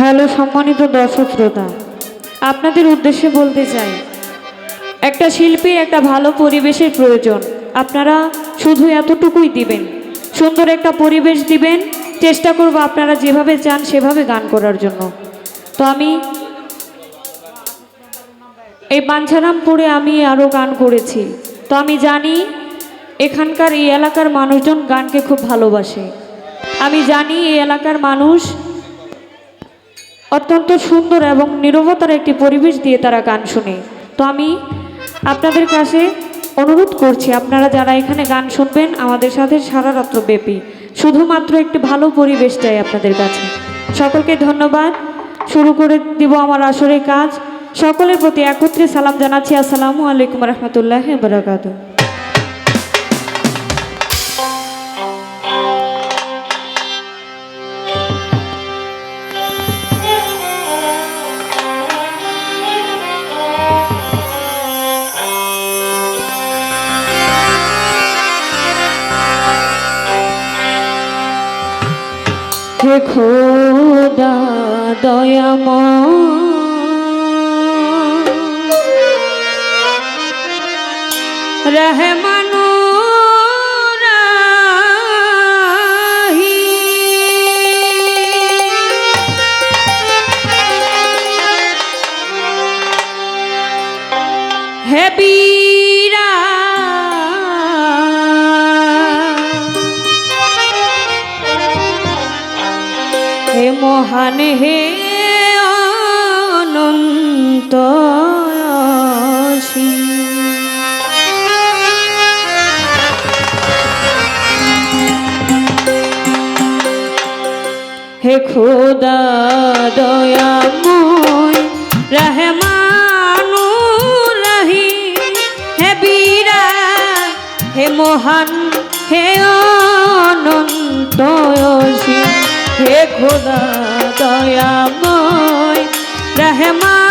Hello, সম্মানিত দর্শক শ্রোতা। আপনাদের উদ্দেশ্যে বলতে চাই, একটা শিল্পীর একটা ভালো পরিবেশের প্রয়োজন। আপনারা শুধু এতটুকুই দিবেন। সুন্দর একটা পরিবেশ দিবেন, চেষ্টা করব আপনারা যেভাবে চান সেভাবে গান করার জন্য। তো আমি এই বাঞ্ছারামপুরে আমি আরও গান করেছি। তো আমি জানি এখানকার এই এলাকার মানুষজন গানকে খুব ভালোবাসে। আমি জানি এই এলাকার মানুষ অত্যন্ত সুন্দর এবং নিরবতার একটি পরিবেশ দিয়ে তারা গান শুনে। তো আমি আপনাদের কাছে অনুরোধ করছি, আপনারা যারা এখানে গান শুনবেন, আমাদের সাথে সারা রাত্র ব্যাপী। শুধুমাত্র একটি ভালো পরিবেশ চাই আপনাদের কাছে। সকলকে ধন্যবাদ। শুরু করে দিব আমার আসরে কাজ। সকলের প্রতি একত্রে সালাম জানাচ্ছি। আসসালামু আলাইকুম রহমতুল্লাহ বরাকাত খোদা দয়াময়। রহমানু মহান হে অনন্ত হে খোদা দয়াময় রহমানু রহি হে বীরা হে মহান হে অনন্ত হে খোদা দয়াময় রহমানু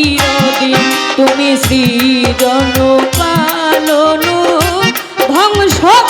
চিরদিন তুমি সৃজন পালন ধ্বংসকারী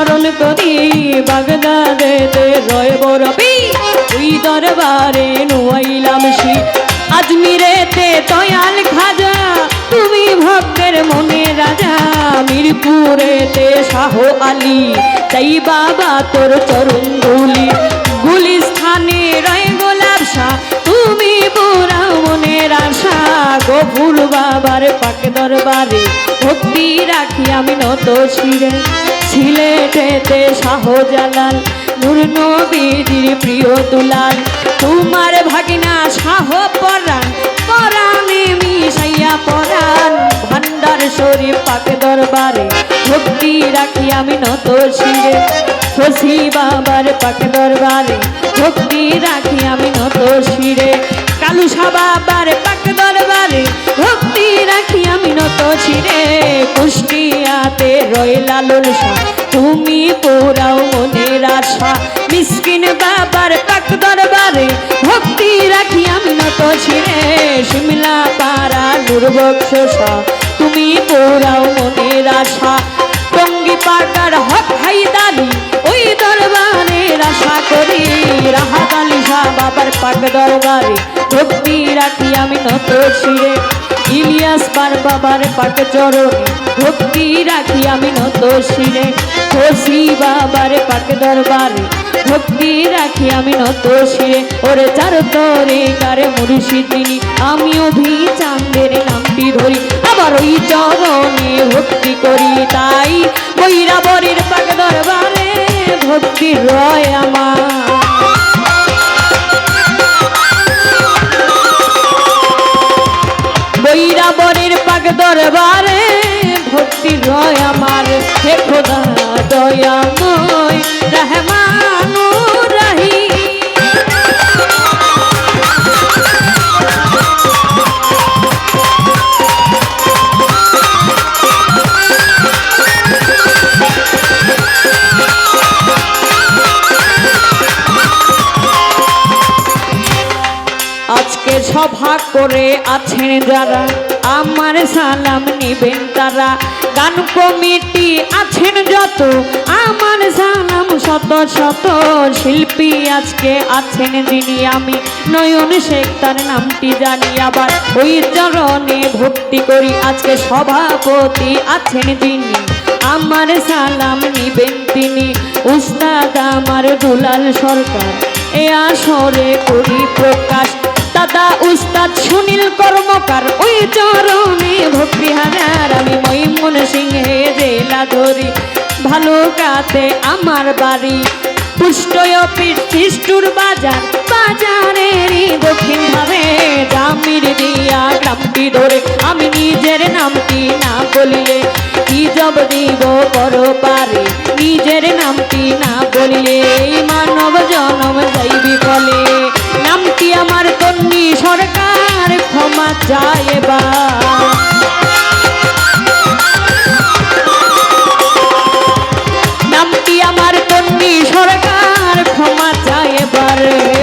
স্মরণ করি, বাগদাদেতে রয় বরবি তুই দরবারে নুয়াইলাম শি আজমিরেতে তয়াল খাজা, তুমি ভক্তের মনে রাজা। মিরপুরেতে শাহ আলী তাই বাবা তোর চরণ গুলি গুলিস্থানে রয় গোলাপ শাহ, তুমি পুরা মনের আশা গফুর বাবার পাক দরবারে ভক্তি রাখি আমি নত শিরে। সিলেটেতে শাহজালাল নূর নবীজির প্রিয় দুলাল। তোমার ভাগিনা শাহ পরাণ, পরাণে মিশাইয়া পরাণ। ভান্ডার শরীফ পাক দরবারে, ভক্তি রাখি আমি নত শিরে। শশী বাবার পাকে দরবারে, ভক্তি রাখি আমি নত শিরে। কালুসা বাবার শিরে কুষ্টিয়াতে লালন শাহ। তুমি পোড়াও মনের আশা, মিসকিন বাবার পাক দরবারে। ভক্তি রাখি আমি নত শিরে শিমলা পাড়া দুর্বক্ষ তুমি পোড়াও মনের আশা, টঙ্গি পাকার হক হাইদারি ওই দরবারে আশা করি, রাহাত আলী শাহ বাবার পাক দরবারে। ভক্তি রাখি আমি নত শিরে ইলিয়াস পার বাবার পাক চরণে ভক্তি রাখি আমি নত শিরে। খসি বাবার পাক দরবারে ভক্তি রাখি আমি নত শিরে। ওরে চার তরে কারে মুর্শিদিনী আমি অভি চাঁদের নামটি ধরি। আবার ওই চরণে ভক্তি করি তাই বৈরাবরের পাক দরবারে ভক্তি রয় আমার। দরবারে ভক্তি রয় আমার। হে খোদা দয়াময় রহমানু রাহি আজকে সভা করে আছেন যারা আমার সালাম নিবেন তারা। গান কমিটি আছেন যত, আমার সালাম শত শত শিল্পী আজকে আছেন যিনি আমি। নয়ন শেখ তার নামটি জানি আবার, ওই চরণে ভক্তি করি। আজকে সভাপতি আছেন যিনি, আমার সালাম নিবেন তিনি। উস্তাদ আমার দুলাল সরকার, এ আসরে করি প্রকাশ। দাদা, উস্তাদ সুনীল কর্মকার, ওই চরণে ভালো কাতে আমার বাড়ি। পুষ্টয়পীঠ সৃষ্টুর বাজার, বাজারেরই দক্ষিণ ভাবে জামির দিয়া গ্রামটি ধরে, আমি নিজের নামটি না বলিলে কি জব দিব পর পারে নিজের নামটি না বলিলে মানব জনম যাইবি ফলে নামটি আমার তন্নি সরকার, ক্ষমা চায় বা আমার তন্নি সরকার ক্ষমা চায় এবারে।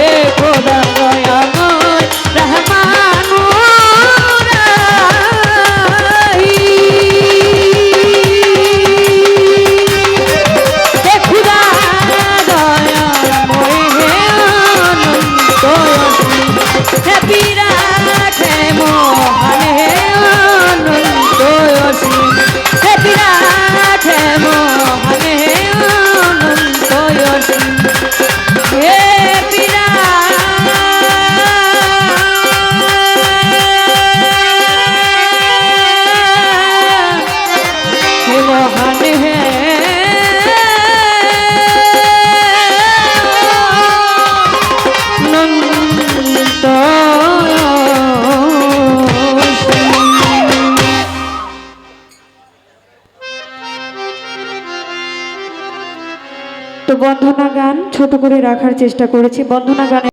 বন্ধনা গান ছোট করে রাখার চেষ্টা করেছি। বন্ধনা গানে